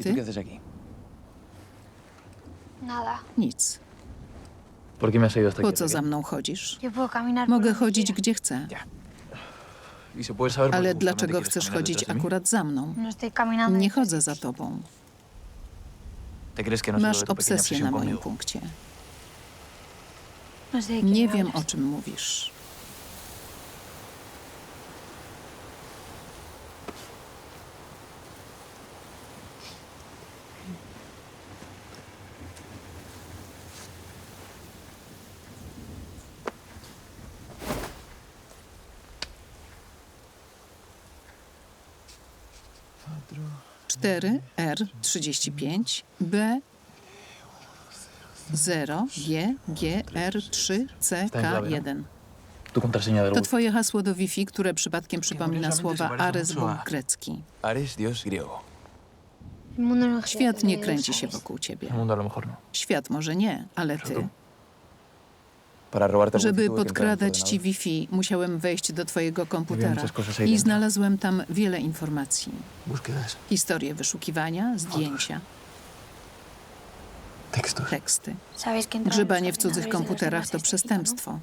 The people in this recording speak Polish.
¿Y tú Ty? qué haces aquí? Nada. Nic. ¿Por qué me has ido hasta Po aquí? co Raquel? za mną chodzisz? Yo puedo caminar. por Mogę donde chodzić quiera. gdzie chcę. Ya. ¿Y se puede saber por qué Ale justamente dlaczego quieres chcesz caminar chodzić detrás de mí? akurat za mną? No estoy caminando. Nie detrás chodzę za ti. tobą. ¿Te crees que no sé lo Masz de tu pequeña obsesję obsesión na moim conmigo? punkcie. No sé de qué Nie me wiem, hablas. o czym mówisz. Cztery R trzydzieści pięć B 0 G G R 3 C K 1 Tu contraseña del To Wi-Fi. twoje hasło do Wi-Fi, które przypadkiem przypomina słowa Ares Bóg grecki. Ares, dios griego. Świat nie kręci się wokół ciebie. Świat może nie, ale ty. Żeby podkradać ci. Wi-Fi, musiałem wejść do twojego komputera i znalazłem tam wiele informacji. Historię wyszukiwania, zdjęcia, teksty. Grzebanie w cudzych komputerach to ¿no? przestępstwo.